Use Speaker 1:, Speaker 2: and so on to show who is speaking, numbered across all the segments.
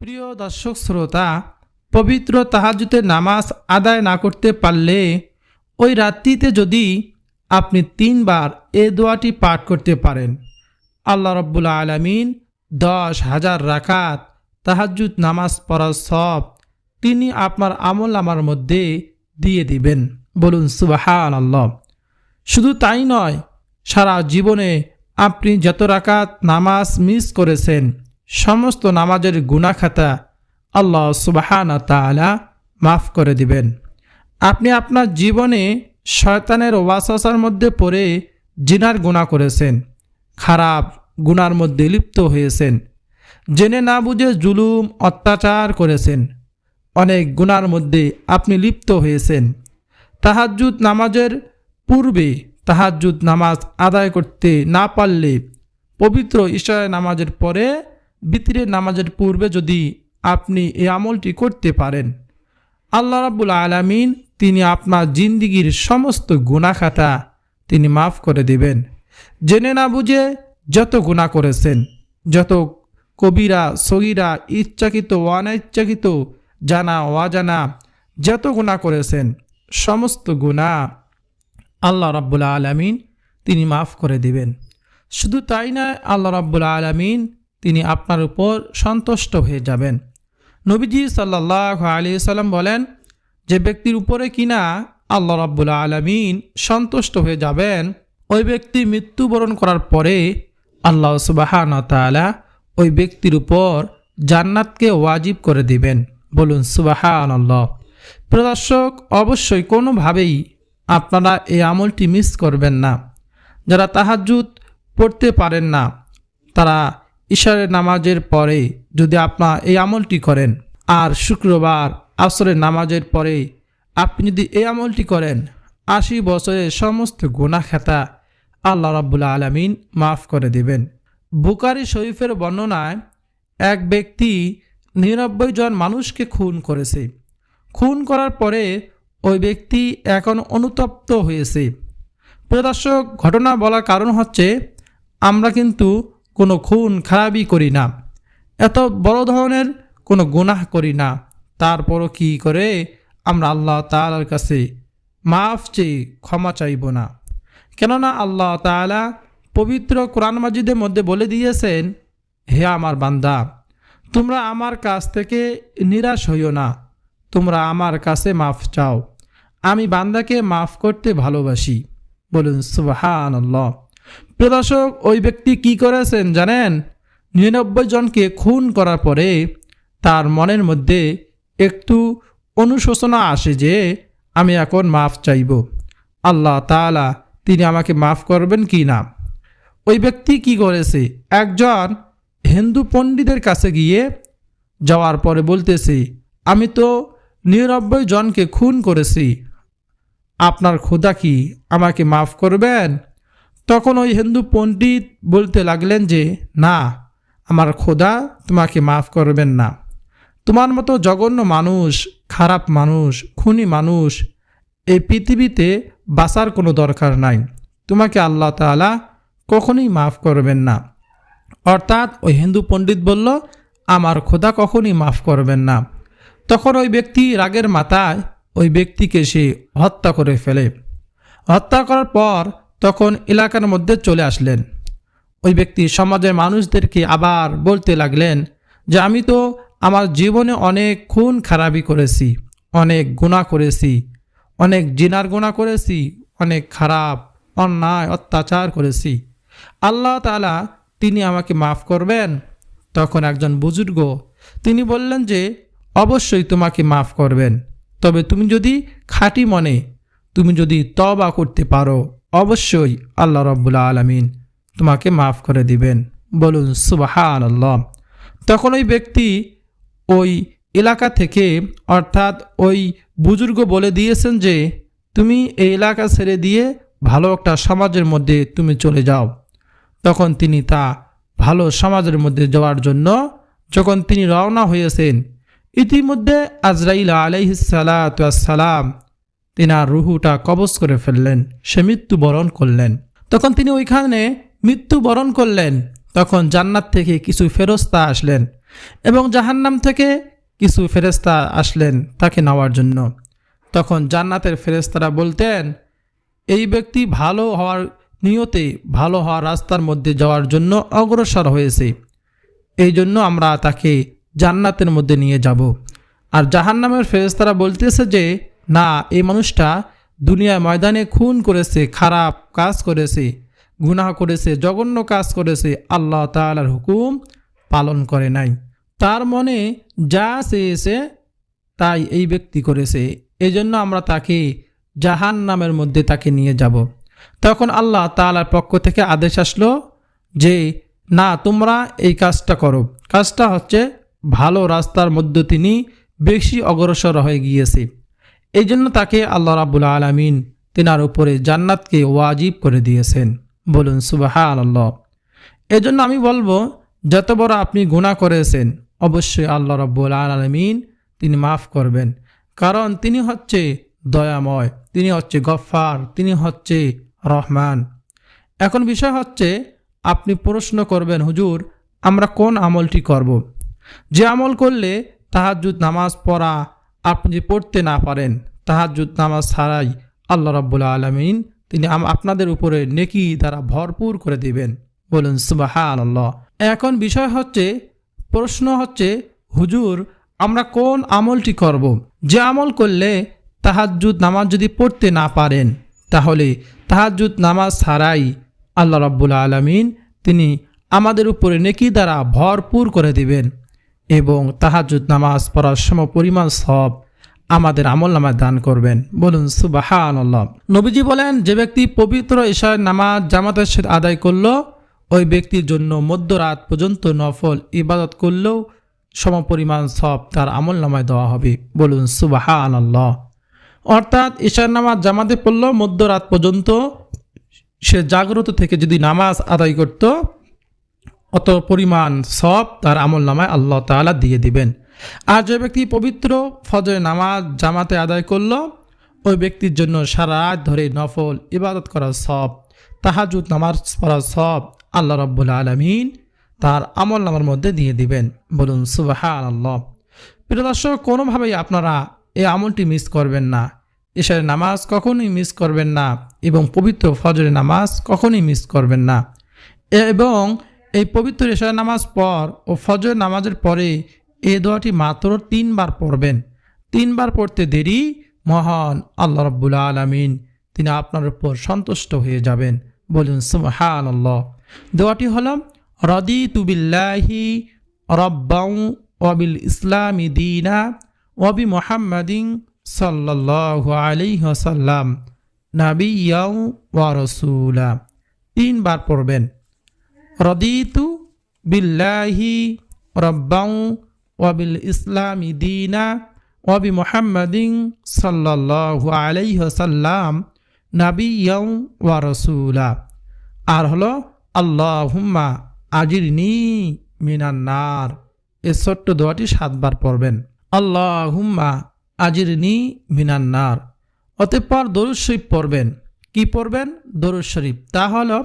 Speaker 1: প্রিয় দর্শক শ্রোতা, পবিত্র তাহাজুতে নামাজ আদায় না করতে পারলে ওই রাত্রিতে যদি আপনি তিনবার এ দোয়াটি পাঠ করতে পারেন। আল্লাহ রব্বুল আলমিন দশ হাজার রাকাত তাহাজুদ নামাজ পড়ার সব তিনি আপনার আমল আমার মধ্যে দিয়ে দিবেন। বলুন সুবাহান আল্লাহ শুধু তাই নয়, সারা জীবনে আপনি যত রাকাত নামাজ মিস করেছেন সমস্ত নামাজের গুণাখাতা আল্লাহ সুবাহানা তালা মাফ করে দিবেন। আপনি আপনার জীবনে শয়তানের ওয়াসাসার মধ্যে পড়ে জিনার গুণা করেছেন, খারাপ গুনার মধ্যে লিপ্ত হয়েছেন, জেনে না বুঝে জুলুম, অত্যাচার করেছেন, অনেক গুনার মধ্যে আপনি লিপ্ত হয়েছেন। তাহাজ্জুদ নামাজের পূর্বে তাহাজ্জুদ নামাজ আদায় করতে না পারলে পবিত্র ঈশ্বরের নামাজের পরে বিতিরের নামাজের পূর্বে যদি আপনি এই আমলটি করতে পারেন, আল্লাহ রাবুল আলামিন তিনি আপনার জিন্দিগির সমস্ত গুণাখাতা তিনি মাফ করে দেবেন। জেনে না বুঝে যত গুণা করেছেন, যত কবিরা, সগিরা, ইচ্ছাকৃত, অনিচ্ছাকৃত, জানা, অজানা, যত গুণা করেছেন, সমস্ত গুণা আল্লাহ রাব্বুল আলমিন তিনি মাফ করে দিবেন। শুধু তাই নয়, আল্লাহ রাব্বুল আলমিন তিনি আপনার উপর সন্তুষ্ট হয়ে যাবেন। নবীজি সাল্লাহ আলি সাল্লাম বলেন, যে ব্যক্তির উপরে কিনা আল্লাহ রাব্বুল আলমিন সন্তুষ্ট হয়ে যাবেন, ওই ব্যক্তি মৃত্যুবরণ করার পরে আল্লাহ সুবাহান তালা ওই ব্যক্তির উপর জান্নাতকে ওয়াজিব করে দিবেন। বলুন সুবাহান আল্লাহ প্রদর্শক অবশ্যই কোনোভাবেই আপনারা এই আমলটি মিস করবেন না। যারা তাহাজুদ পড়তে পারেন না, তারা ঈশ্বরের নামাজের পরে যদি আপনার এই আমলটি করেন, আর শুক্রবার আসরের নামাজের পরে আপনি যদি এই আমলটি করেন, আশি বছরের সমস্ত গুণা খেতা আল্লাহ রাবুল্লা আলমিন মাফ করে দেবেন। বুকারি শরীফের বর্ণনায় এক ব্যক্তি নিরানব্বই জন মানুষকে খুন করেছে। খুন করার পরে ওই ব্যক্তি এখন অনুতপ্ত হয়েছে। প্রদর্শক ঘটনা বলার কারণ হচ্ছে, আমরা কিন্তু কোনো খুন খারাপই করি না। এত বড় ধরনের কোনো গুনাহ করি না। তারপরও কি করে? আমরা আল্লাহ তালার কাছে মাফ চেয়ে ক্ষমা চাইব না। কেননা আল্লাহ তালা পবিত্র কোরআন মাজিদের মধ্যে বলে দিয়েছেন, হে আমার বান্দা, তোমরা আমার কাছ থেকে নিরাশ হইও না। তোমরা আমার কাছে মাফ চাও। আমি বান্দাকে মাফ করতে ভালোবাসি। বলুন সুবাহান আল্লাহ প্রদর্শক ওই ব্যক্তি কি করেছেন জানেন? নিরানব্বই জনকে খুন করার পরে তার মনের মধ্যে একটু অনুশোচনা আসে যে, আমি এখন মাফ চাইব। আল্লাহ তালা তিনি আমাকে মাফ করবেন কি না? ওই ব্যক্তি কি করেছে? একজন হিন্দু পণ্ডিতের কাছে গিয়ে যাওয়ার পরে বলতেছে, আমি তো নিরানব্বই জনকে খুন করেছি। আপনার খোদা কি আমাকে মাফ করবেন? তখন ওই হিন্দু পণ্ডিত বলতে লাগলেন যে, না, আমার খোদা তোমাকে মাফ করবেন না। তোমার মতো জঘন্য মানুষ, খারাপ মানুষ, খুনি মানুষ এই পৃথিবীতে বাঁচার কোনো দরকার নাই। তোমাকে আল্লাহ তালা কখনই মাফ করবেন না। অর্থাৎ ওই হিন্দু পণ্ডিত বলল, আমার খোদা কখনই মাফ করবেন না। তখন ওই ব্যক্তি রাগের মাথায় ওই ব্যক্তিকে সে হত্যা করে ফেলে। হত্যা করার পর তখন এলাকার মধ্যে চলে আসলেন। ওই ব্যক্তি সমাজের মানুষদেরকে আবার বলতে লাগলেন যে, আমি তো আমার জীবনে অনেক খুন খারাপি করেছি, অনেক গুণা করেছি, অনেক জিনার গুণা করেছি, অনেক খারাপ, অন্যায়, অত্যাচার করেছি। আল্লাহ তালা তিনি আমাকে মাফ করবেন। তখন একজন বুজুর্গ তিনি বললেন যে, অবশ্যই তোমাকে মাফ করবেন, তবে তুমি যদি খাঁটি মনে, তুমি যদি তবা করতে পারো অবশ্যই আল্লাহ রব্বুল্লা আলমিন তোমাকে মাফ করে দিবেন। বলুন সুবাহান আল্লাহ তখন ওই ব্যক্তি ওই এলাকা থেকে, অর্থাৎ ওই বুজুর্গ বলে দিয়েছেন যে, তুমি এই এলাকা ছেড়ে দিয়ে ভালো একটা সমাজের মধ্যে তুমি চলে যাও। তখন তিনি তা ভালো সমাজের মধ্যে যাওয়ার জন্য যখন তিনি রওনা হয়েছেন, ইতিমধ্যে আজরাইল আলাইহিসালাম তিনার রুহুটা কবজ করে ফেললেন, সে মৃত্যুবরণ করলেন। তখন তিনি ওইখানে মৃত্যুবরণ করলেন, তখন জান্নাত থেকে কিছু ফেরস্তা আসলেন এবং জাহান্নাম থেকে কিছু ফেরেস্তা আসলেন তাকে নেওয়ার জন্য। তখন জান্নাতের ফেরেস্তারা বলতেন, এই ব্যক্তি ভালো হওয়ার নিয়তে ভালো হওয়ার রাস্তার মধ্যে যাওয়ার জন্য অগ্রসর হয়েছে। এই জন্য আমরা তাকে জান্নাতের মধ্যে নিয়ে যাব। আর জাহান্নামের ফেরেস্তারা বলতেছে যে না, এই মানুষটা দুনিয়ার ময়দানে খুন করেছে, খারাপ কাজ করেছে, গুনাহ করেছে, জঘন্য কাজ করেছে, আল্লাহ তাআলার হুকুম পালন করে নাই। তার মনে যা চেয়েছে তাই এই ব্যক্তি করেছে। এই জন্য আমরা তাকে জাহান নামের মধ্যে তাকে নিয়ে যাব। তখন আল্লাহ তাআলার পক্ষ থেকে আদেশ আসলো যে, না, তোমরা এই কাজটা করো। কাজটা হচ্ছে ভালো রাস্তার মধ্যে তিনি বেশি অগ্রসর হয়ে গিয়েছে। এই জন্য তাকে আল্লাহ রাবুল আলমিন তেনার উপরে জান্নাতকে ওয়াজিব করে দিয়েছেন। বলুন সুবাহা আল্লাহ এই জন্য আমি বলব, যত বড় আপনি গুণা করেছেন, অবশ্যই আল্লাহ রব্বুল আলমিন তিনি মাফ করবেন। কারণ তিনি হচ্ছে দয়াময়, তিনি হচ্ছে গফার তিনি হচ্ছে রহমান। এখন বিষয় হচ্ছে, আপনি প্রশ্ন করবেন, হুজুর, আমরা কোন আমলটি করব। যে আমল করলে তাহাজুদ নামাজ পড়া আপনি যদি পড়তে না পারেন তাহাজুদ নামাজ ছাড়াই আল্লাহ রব্বুল আলমিন তিনি আপনাদের উপরে নেকি দ্বারা ভরপুর করে দিবেন। বলুন সুবাহা আল্লাহ এখন বিষয় হচ্ছে, প্রশ্ন হচ্ছে, হুজুর, আমরা কোন আমলটি করব। যে আমল করলে তাহাজুদ নামাজ যদি পড়তে না পারেন, তাহলে তাহাজুদ নামাজ ছাড়াই আল্লাহ রব্বুল আলমিন তিনি আমাদের উপরে নেকি দ্বারা ভরপুর করে দিবেন। এবং তাহাজুদ নামাজ পড়ার সম পরিমাণ সব আমাদের আমল নামায় দান করবেন। বলুন সুবাহান আল্লাহ নবীজি বলেন, যে ব্যক্তি পবিত্র ঈশার নামাজ জামাতের সাথে আদায় করল, ওই ব্যক্তির জন্য মধ্যরাত পর্যন্ত নফল ইবাদত করলেও সমপরিমাণ সব তার আমল নামায় দেওয়া হবে। বলুন সুবাহান আল্লাহ অর্থাৎ ঈশার নামাজ জামাতে পড়ল, মধ্যরাত পর্যন্ত সে জাগ্রত থেকে যদি নামাজ আদায় করত অত পরিমাণ সব তার আমল নামায় আল্লাহ তাআলা দিয়ে দিবেন। আর যে ব্যক্তি পবিত্র ফজরের নামাজ জামাতে আদায় করল, ওই ব্যক্তির জন্য সারা ধরে নফল, ইবাদত করা সব, তাহাজুদ, নামাজ পড়া সব আল্লাহ রব্বুল আলমিন তার আমল নামার মধ্যে দিয়ে দিবেন। বলুন সুবাহা আল্লাহ প্রিয় দর্শক, কোনোভাবেই আপনারা এই আমলটি মিস করবেন না। এশারের নামাজ কখনোই মিস করবেন না এবং পবিত্র ফজরের নামাজ কখনোই মিস করবেন না। এবং এই পবিত্র এশার নামাজ পর ও ফজর নামাজের পরে এই দোয়াটি মাত্র তিনবার পড়বেন। তিনবার পড়তে দেরি, মহান আল্লাহ রব্বুল আলমিন, তিনি আপনার উপর সন্তুষ্ট হয়ে যাবেন। বলুন সুবহান আল্লাহ দোয়াটি হল রদি তুবিল্লাহি রব্বাউ ওয়াবিল ইসলামি দিনা ওয়াবি মোহাম্মদিন সাল্লাল্লাহু আলাইহি ওয়াসাল্লাম নাবিয়াউ ওয়া রাসূলা। তিনবার পড়বেন। রদিতু বিল্লাহি রব্বাউ ওয়াবিল ইসলামি দিনা ওয়াবি মোহাম্মদিন সাল্লাল্লাহু আলাইহি ওয়াসাল্লাম নাবিয়াউ ওয়া রাসূলা। আর হলো, আল্লাহুম্মা আজিরনি মিনান্নার এই ছোট্ট দোয়াটি সাতবার পড়বেন। আল্লাহুম্মা আজিরনি মিনান্নার অতঃপর দরুদ শরীফ পড়বেন। কি পড়বেন? দরুদ শরীফ। তা হলো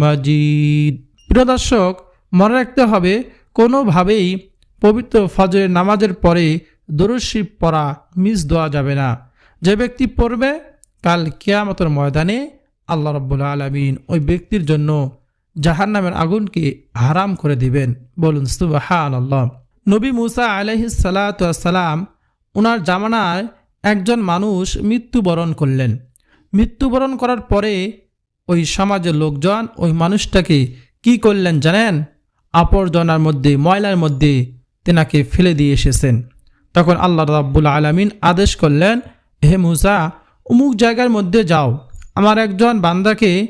Speaker 1: মাজিদ। প্রিয় দর্শক, মনে রাখতে হবে, কোনোভাবেই পবিত্র ফজরের নামাজের পরে দরশিব পড়া মিস দেওয়া যাবে না। যে ব্যক্তি পড়বে, কাল কেয়ামতের ময়দানে আল্লাহ রব্বুল্লা আলমিন ওই ব্যক্তির জন্য জাহার নামের আগুনকে হারাম করে দিবেন। বলুন সুবাহান আল্লাহ নবী মুসা আলহি সালাম ওনার জামানায় একজন মানুষ মৃত্যুবরণ করলেন। মৃত্যুবরণ করার পরে ওই সমাজের লোকজন, ওই মানুষটাকে কি করলেন জানেন? আবর্জনার মধ্যে, ময়লার মধ্যে তেনাকে ফেলে দিয়ে এসেছেন। তখন আল্লাহ রাব্বুল আলমিন আদেশ করলেন, হে মুসা, অমুক জায়গার মধ্যে যাও। আমার একজন বান্দাকে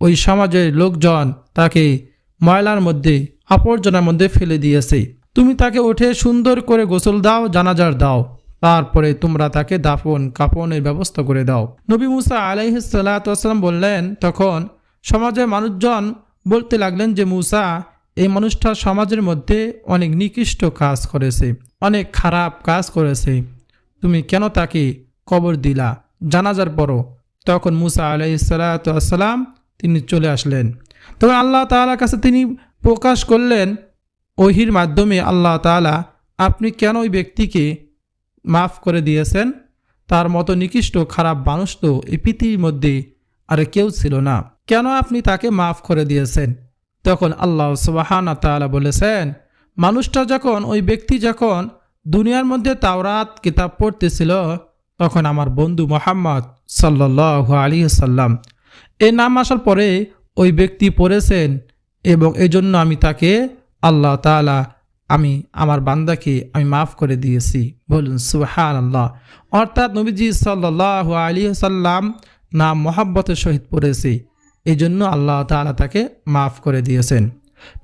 Speaker 1: ওই সমাজের লোকজন তাকে ময়লার মধ্যে আবর্জনার মধ্যে ফেলে দিয়েছে। তুমি তাকে উঠে সুন্দর করে গোসল দাও, জানাজার দাও। তারপরে তোমরা তাকে দাফন, কাফনের ব্যবস্থা করে দাও। নবী মুসা আলাইহিসাল্লাম বললেন, তখন সমাজের মানুষজন বলতে লাগলেন যে, মুসা, এই মানুষটা সমাজের মধ্যে অনেক নিকৃষ্ট কাজ করেছে, অনেক খারাপ কাজ করেছে। তুমি কেন তাকে কবর দিলা? জানাজার পরও। তখন মুসা আলাইসাল্লাম তিনি চলে আসলেন। তবে আল্লাহ তাআলার কাছে তিনি প্রকাশ করলেন, ওহির মাধ্যমে আল্লাহ তাআলা আপনি কেন ওই ব্যক্তিকে মাফ করে দিয়েছেন। তার মতো নিকৃষ্ট খারাপ মানুষ তো এই পৃথিবীর মধ্যে আর কেউ ছিল না। কেন আপনি তাকে মাফ করে দিয়েছেন? তখন আল্লাহ সুবাহানা তাআলা বলেছেন, মানুষটা যখন, ওই ব্যক্তি যখন দুনিয়ার মধ্যে তাওরাত, কিতাব পড়তেছিল, তখন আমার বন্ধু মোহাম্মদ সাল্লাহ আলী সাল্লাম এই নাম আসার পরে ওই ব্যক্তি পড়েছেন এবং এই জন্য আমি তাকে আল্লাহ তাআলা আমি আমার বান্দাকে আমি মাফ করে দিয়েছি। বলুন সুহান আল্লাহ অর্থাৎ নবীজি সাল্লাহ আলী সাল্লাম নাম মোহাব্বতের সহিত পড়েছি। এই জন্য আল্লাহ তাআলা তাকে মাফ করে দিয়েছেন।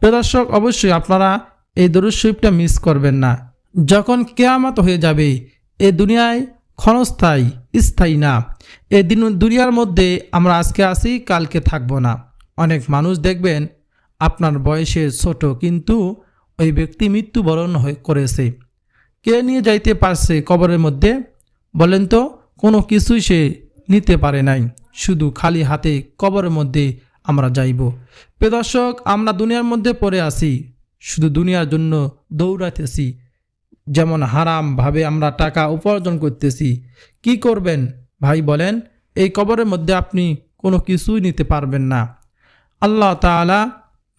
Speaker 1: প্রদর্শক অবশ্যই আপনারা এই দরুদ মিস করবেন না। যখন কেয়ামত হয়ে যাবে, এ দুনিয়ায় ক্ষণস্থায়ী, স্থায়ী না। এই দিন দুনিয়ার মধ্যে আমরা আজকে আসি কালকে থাকব না। অনেক মানুষ দেখবেন, আপনার বয়সে ছোট কিন্তু ওই ব্যক্তি মৃত্যুবরণ করেছে। কে নিয়ে যাইতে পারছে কবরের মধ্যে? বলেন তো, কোনো কিছুই সে নিতে পারে নাই। শুধু খালি হাতে কবরের মধ্যে আমরা যাইব। প্রদর্শক আমরা দুনিয়ার মধ্যে পড়ে আসি শুধু দুনিয়ার জন্য দৌড়াতেছি যেমন হারামভাবে আমরা টাকা উপার্জন করতেছি। কি করবেন? ভাই বলেন, এই কবরের মধ্যে আপনি কোনো কিছুই নিতে পারবেন না। আল্লাহ তাআলা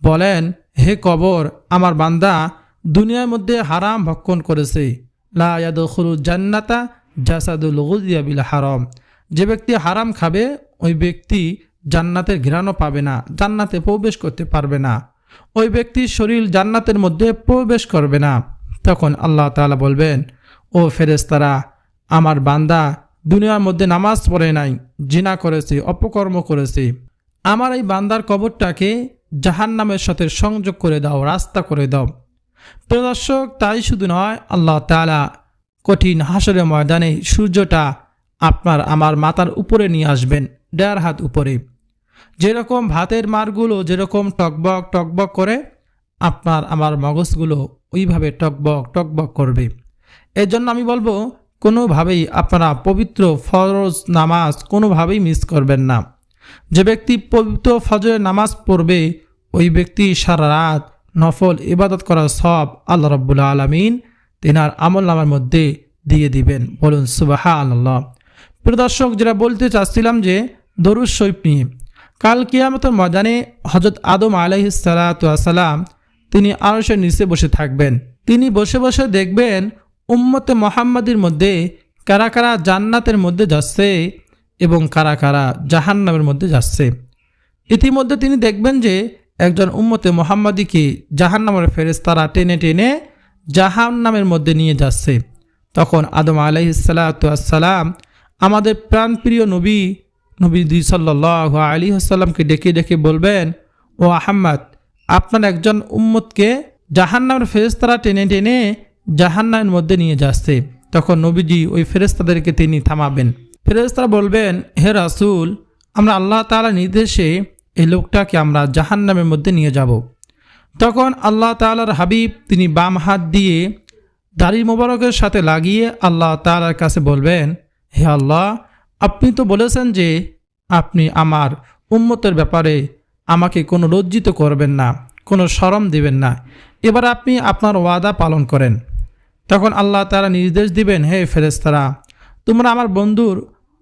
Speaker 1: বলেন হে কবর, আমার বান্দা, দুনিয়ার মধ্যে হারাম ভক্ষণ করেছে। লা ইয়াদখুলু জান্নাতা জাসাদুল গুজিয়া বিল হারাম। যে ব্যক্তি হারাম খাবে, ওই ব্যক্তি জান্নাতের ঘৃণাও পাবে না, জান্নাতে প্রবেশ করতে পারবে না। ওই ব্যক্তির শরীর জান্নাতের মধ্যে প্রবেশ করবে না। তখন আল্লাহ তাআলা বলবেন, ও ফেরেস্তারা আমার বান্দা, দুনিয়ার মধ্যে নামাজ পড়ে নাই, জিনা করেছে, অপকর্ম করেছে। আমার এই বান্দার কবরটাকে জাহান নামের সাথে সংযোগ করে দাও, রাস্তা করে দাও। প্রদর্শক তাই শুধু নয়, আল্লাহ তালা কঠিন হাসরের ময়দানে সূর্যটা আপনার আমার মাথার উপরে নিয়ে আসবেন দেড় হাত উপরে। যেরকম ভাতের মারগুলো যেরকম টকবক টকবক করে, আপনার আমার মগজগুলো ওইভাবে টকবক টকবক করবে। এর জন্য আমি বলব, কোনোভাবেই আপনারা পবিত্র ফরজ নামাজ কোনোভাবেই মিস করবেন না। যে ব্যক্তি পবিত্র ফজরের নামাজ পড়বে ওই ব্যক্তি সারা রাত নফল ইবাদত করার সব আল্লাহ রব্বুল্লা আলমিন তেনার আমল নামার মধ্যে দিয়ে দিবেন। বলুন সুবাহা আল্লাহ প্রিয় দর্শক যেটা বলতে চাচ্ছিলাম যে দরুদ শৈফ নিয়ে, কাল কিয়ামতের ময়দানে হজরত আদম আলাইসালাম তিনি আরশের নিচে বসে থাকবেন। তিনি বসে বসে দেখবেন উম্মতে মোহাম্মদের মধ্যে কারা কারা জান্নাতের মধ্যে যাচ্ছে এবং কারা কারা জাহান্নামের মধ্যে যাচ্ছে। ইতিমধ্যে তিনি দেখবেন যে একজন উম্মতে মোহাম্মদীকে জাহান জাহান্নামের ফেরেস্তারা টেনে টেনে জাহান্নামের মধ্যে নিয়ে যাচ্ছে। তখন আদম আলাইসালাম আমাদের প্রাণপ্রিয় নবী নবী দুই সাল্লাহ আলী আসাল্লামকে ডেকে ডেকে বলবেন, ও আহম্মদ, আপনার একজন উম্মতকে জাহান্নামের ফেরেস্তারা টেনে টেনে জাহান্নামের মধ্যে নিয়ে যাচ্ছে। তখন নবীজি ওই ফেরেস্তাদেরকে তিনি থামাবেন। ফেরেস্তারা বলবেন, হে রাসুল, আমরা আল্লাহ তালা নির্দেশে এই লোকটাকে আমরা জাহান্নামের মধ্যে নিয়ে যাব। তখন আল্লাহ তালার হাবিব তিনি বাম হাত দিয়ে দাড়ি মোবারকের সাথে লাগিয়ে আল্লাহ তালার কাছে বলবেন, হে আল্লাহ, আপনি তো বলেছেন যে আপনি আমার উম্মতের ব্যাপারে আমাকে কোনো লজ্জিত করবেন না, কোনো সরম দিবেন না। এবার আপনি আপনার ওয়াদা পালন করেন। তখন আল্লাহ তারা নির্দেশ দিবেন, হে ফেরেস্তারা তোমরা আমার বন্ধুর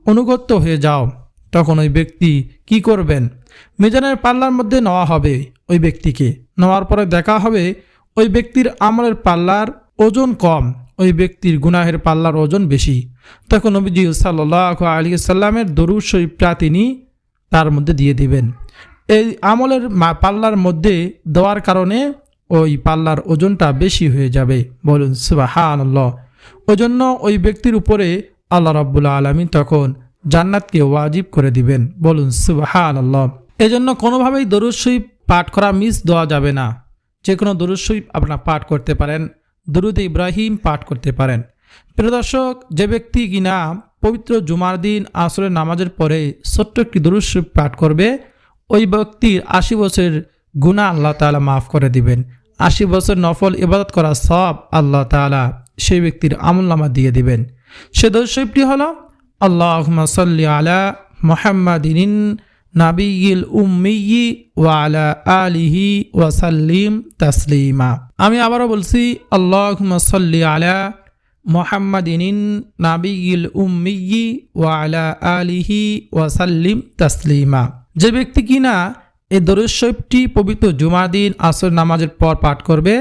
Speaker 1: অনুগত্য হয়ে যাও। তখন ওই ব্যক্তি কি করবেন? মিজানের পাল্লার মধ্যে নেওয়া হবে ওই ব্যক্তিকে। নেওয়ার পরে দেখা হবে ওই ব্যক্তির আমলের পাল্লার ওজন কম, ওই ব্যক্তির গুনাহের পাল্লার ওজন বেশি। তখন নবীজি সাল্লাহ আলী সাল্লামের দরুদ শরীফটা তিনি তার মধ্যে দিয়ে দিবেন। এই আমলের পাল্লার মধ্যে দেওয়ার কারণে ওই পাল্লার ওজনটা বেশি হয়ে যাবে। বলুন সুবাহান ওই জন্য ওই ব্যক্তির উপরে আল্লাহ রব্বুল্লা আলমী তখন জান্নাতকে ওয়াজিব করে দিবেন। বলুন সুবাহান আল্লাহ এজন্য কোনোভাবেই দরুদ শরীফ পাঠ করা মিস দেওয়া যাবে না। যে কোনো দুরুসই আপনারা পাঠ করতে পারেন, দুরুদ ইব্রাহিম পাঠ করতে পারেন। প্রিয় দর্শক, যে ব্যক্তি কিনা পবিত্র জুমার দিন আসরের নামাজের পরে ছোট্ট একটি দুরুসই পাঠ করবে, ওই ব্যক্তির আশি বছরের গুণা আল্লাহ তাআলা মাফ করে দিবেন। আশি বছর নফল ইবাদত করা সব আল্লাহ তাআলা সেই ব্যক্তির আমলনামা দিয়ে দিবেন। সে দর্শকটি হল আল্লাহ সাল্লি আলা মোহাম্মদিন নাবিয়িল উম্মিয়ি ওয়ালা আলিহি ওয়াসাল্লিম তাসলিমা। আমি আবারও বলছি আল্লাহ সাল্লি আলা মোহাম্মদিন নাবিয়িল উম্মিয়ি ওয়ালা আলিহি ওয়াসাল্লিম তাসলিমা। যে ব্যক্তি কিনা এই দরুশরীফটি পবিত্র জুমার দিন আসর নামাজের পর পাঠ করবে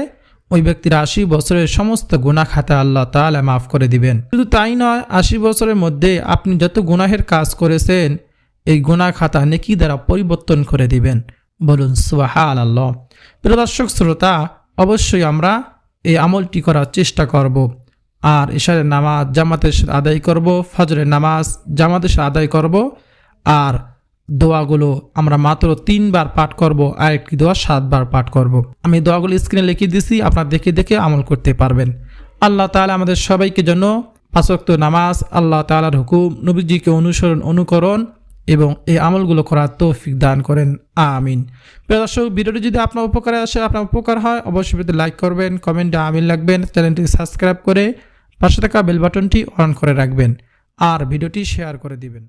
Speaker 1: ওই ব্যক্তির আশি বছরের সমস্ত গুণা খাতা আল্লাহ তাআলা মাফ করে দিবেন। শুধু তাই নয়, আশি বছরের মধ্যে আপনি যত গুনাহের কাজ করেছেন, এই গুণা খাতা নেকি দ্বারা পরিবর্তন করে দিবেন। বলুন সুবাহাল আল্লাহ প্রিয় দর্শক, শ্রোতা, অবশ্যই আমরা এই আমলটি করার চেষ্টা করব। আর এশারের নামাজ জামাতের আদায় করব, ফজরের নামাজ জামাতের আদায় করব। আর দোয়াগুলো আমরা মাত্র তিনবার পাঠ করব, আর একটি দোয়া সাতবার পাঠ করব। আমি দোয়াগুলো স্ক্রিনে লিখে দিছি, আপনারা দেখে দেখে আমল করতে পারবেন। আল্লাহ তাআলা আমাদের সবাইকে জন্য পাঁচক্ত নামাজ, আল্লাহ তাআলার হুকুম, নবীজিকে অনুসরণ, অনুকরণ এবং এই আমলগুলো করার তৌফিক দান করেন। আমিন। প্রিয় দর্শক, ভিডিওটি যদি আপনার উপকারে আসে, আপনার উপকার হয়, অবশ্যই ভিডিওতে লাইক করবেন কমেন্টে আমিন লাগবেন, চ্যানেলটি সাবস্ক্রাইব করে পাশে থাকা বেল বাটনটি অন করে রাখবেন, আর ভিডিওটি শেয়ার করে দিবেন।